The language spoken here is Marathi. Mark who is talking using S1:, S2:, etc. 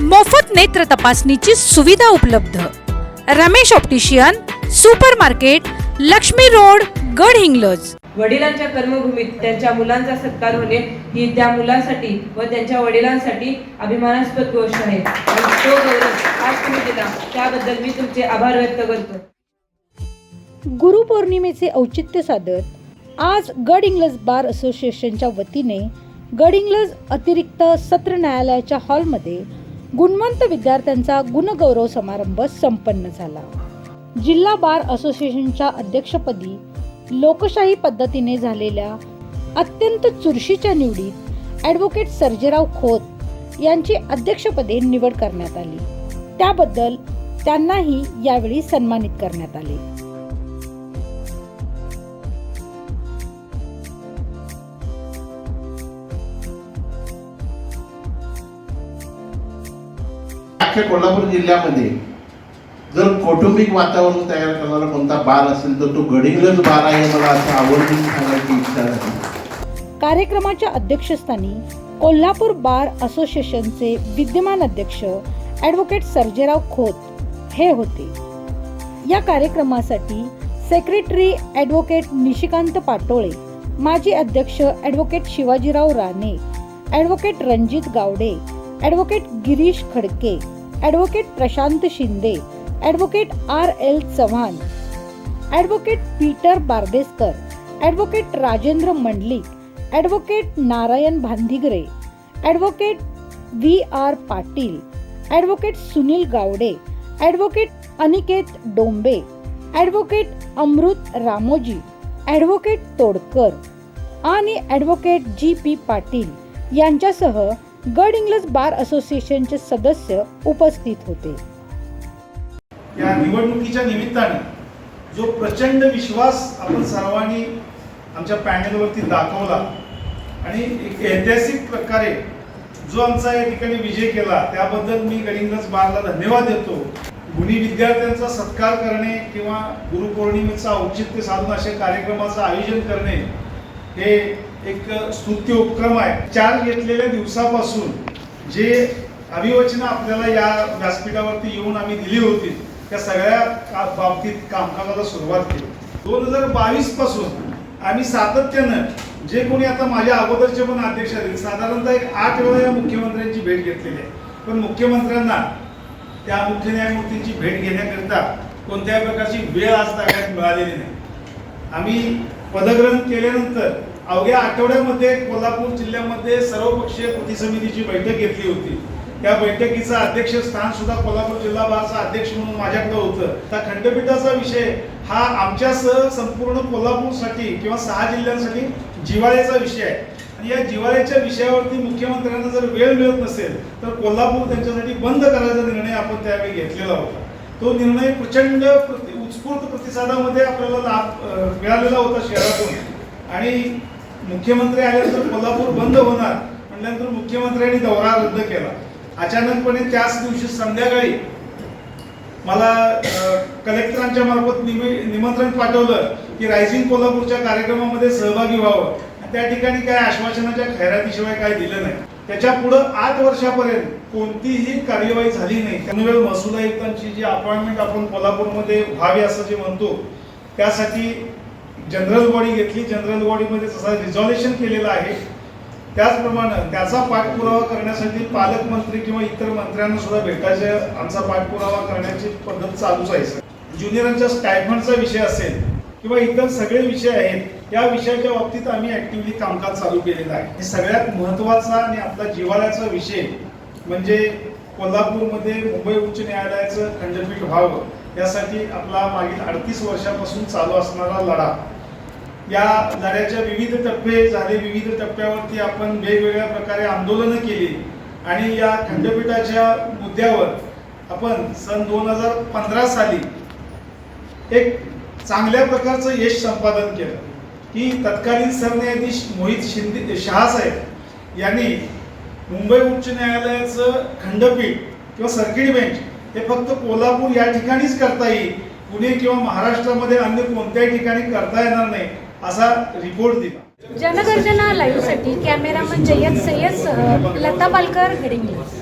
S1: मोफत नेत्र तपासणीची सुविधा उपलब्ध. Ramesh optician super market Lakshmi road Gadhinglaj.
S2: वडिलांच्या कर्मभूमीत त्यांच्या मुलांचा सत्कार होणे ही त्या मुलांसाठी व त्यांच्या वडिलांसाठी अभिमानास्पद गोष्ट आहे. तो गौरव आज तुम्ही दिला. त्याबद्दल मी तुमचे आभार व्यक्त करतो.
S1: गुरुपौर्णिमेचे औचित्य साधत आज गड इंग्लज बार असोसिएशनच्या वतीने गड इंग्लज अतिरिक्त सत्र न्यायालयाच्या हॉलमध्ये गुणवंत विद्यार्थ्यांचा गुणगौरव समारंभ संपन्न झाला. जिल्हा बार असोसिएशनच्या अध्यक्षपदी लोकशाही पद्धतीने झालेल्या अत्यंत चुरशीच्या निवडीत ॲडव्होकेट सर्जेराव खोत यांची अध्यक्षपदी निवड करण्यात आली. त्याबद्दल त्यांनाही यावेळी सन्मानित करण्यात आले.
S3: अख्ख्या कोल्हापूर जिल्ह्यामध्ये जर कौटुंबिक वातावरण तयार करणारा कोणता बाल असेल तर तो गडिंग्लज बाल आहे मला असं आवर्जून सांगायची इच्छा झाली
S1: कार्यक्रमाच्या अध्यक्षस्थानी कोल्हापूर बार असोसिएशनचे विद्यमान अध्यक्ष ॲडव्होकेट सर्जेराव खोत हे होते. या कार्यक्रमासाठी सेक्रेटरी ॲडव्होकेट निशिकांत पाटोळे माजी अध्यक्ष advocate Shivajirao Rane advocate Ranjit Gawade advocate Girish Khadke advocate Prashant Shinde advocate R L Chavan advocate Peter Bardeskar advocate Rajendra Mandlik advocate Narayan Bhandigare advocate V R Patil advocate Sunil Gawade advocate Aniket Dombe advocate Amrut Ramoji advocate Todkar आणि ॲडव्होकेट जी पी पाटील यांच्यासह गड इंग्लज बार असोसिएशनचे सदस्य उपस्थित होते.
S4: या निवडणुकीच्या निमित्ताने जो प्रचंड विश्वास आपण सर्वांनी आमच्या पॅनलवरती दाखवला आणि एक ऐतिहासिक प्रकारे जो आमचा या ठिकाणी विजय केला त्याबद्दल मी गडिंगज बारला धन्यवाद देतो. गुणी विद्यार्थ्यांचा सत्कार करणे किंवा गुरुपौर्णिमेचा औचित्य साधून अशा कार्यक्रमाचं आयोजन करणे हे एक स्तुत्य उपक्रम आहे. चार घेतलेल्या दिवसापासून जे अभिवचनं आपल्याला या व्यासपीठावरती येऊन आम्ही दिली होती त्या सगळ्या बाबतीत कामकाजाला सुरुवात केली. दोन हजार बावीसपासून आम्ही सातत्यानं जे कोणी आता माझ्या अगोदरचे पण अध्यक्ष आहेत साधारणतः एक आठ वेळा या मुख्यमंत्र्यांची भेट घेतलेली आहे. पण मुख्यमंत्र्यांना त्या मुख्य न्यायमूर्तींची भेट घेण्याकरिता कोणत्याही प्रकारची वेळ आज ताब्यात मिळालेली नाही. आम्ही पदग्रहण केल्यानंतर अवघ्या आठवड्यामध्ये कोल्हापूर जिल्ह्यामध्ये सर्वपक्षीय कृती समितीची बैठक घेतली होती. त्या बैठकीचं अध्यक्षस्थान सुद्धा कोल्हापूर जिल्हा बारचा अध्यक्ष म्हणून माझ्याकडे होतं. त्या खंडपीठाचा विषय हा आमच्यासह संपूर्ण कोल्हापूरसाठी किंवा सहा जिल्ह्यांसाठी जिवाळ्याचा विषय आहे. आणि या जिवाळ्याच्या विषयावरती मुख्यमंत्र्यांना जर वेळ मिळत नसेल तर कोल्हापूर त्यांच्यासाठी बंद करायचा निर्णय आपण त्यावेळी घेतलेला होता. तो निर्णय प्रचंड प्रति- उत्स्फूर्त प्रतिसादामध्ये आपल्याला लाभ मिळालेला होता शहरातून. आणि मुख्यमंत्री आल्यानंतर कोल्हापूर बंद होणार म्हटल्यानंतर मुख्यमंत्र्यांनी दौरा रद्द केला. अचानकपणे त्याच दिवशी संध्याकाळी मला कलेक्टरांच्या मार्फत निमि- निमंत्रण पाठवलं की रायझिंग कोल्हापूरच्या कार्यक्रमामध्ये सहभागी व्हावं. त्या ठिकाणी काय आश्वासनाच्या खैरातीशिवाय काय दिलं नाही. त्याच्या पुढं आठ वर्षापर्यंत कोणतीही कार्यवाही झाली नाही. त्यामुळे महसूल आयुक्तांची जी अपॉइंटमेंट आपण कोल्हापूरमध्ये व्हावी असं जे म्हणतो त्यासाठी जनरल बॉडी घेतली जनरल बॉडीमध्ये तसा रिझॉल्युशन केलेलं आहे. त्याचप्रमाणे त्याचा पाठपुरावा करण्यासाठी पालकमंत्री किंवा इतर मंत्र्यांना सुद्धा भेटायचे आमचा पाठपुरावा करण्याची पद्धत चालूच आहे सर. ज्युनियरांच्या स्टायफंडचा विषय असेल किंवा इतर सगळे विषय आहेत या विषयाच्या बाबतीत आम्ही ऍक्टिव्हली कामकाज चालू केलेलं आहे. हे सगळ्यात महत्त्वाचा आणि आपला जिव्हाळ्याचा विषय म्हणजे कोल्हापूरमध्ये मुंबई उच्च न्यायालयाचं खंडपीठ व्हावं यासाठी आपला मागील अडतीस वर्षापासून चालू असणारा लढा या लढ्याच्या विविध टप्पे झाले. विविध टप्प्यावरती आपण वेगवेगळ्या प्रकारे आंदोलनं केली. आणि या खंडपीठाच्या मुद्द्यावर आपण सन दोन हजार पंधरा साली एक चांगल्या प्रकारचं यश संपादन केलं की तत्कालीन सरन्यायाधीश मोहित शिंदे शहासाहेब यांनी मुंबई उच्च न्यायालयाचं खंडपीठ किंवा सर्किट बेंच हे फक्त कोल्हापूर या ठिकाणीच करता येईल. पुणे किंवा महाराष्ट्रामध्ये अन्य कोणत्याही ठिकाणी करता येणार नाही. असा रिपोर्ट दिला.
S5: जनगर्जना लाईव्हसाठी कॅमेरामन जय्यद सय्यद लता पालकर गडिंग्लज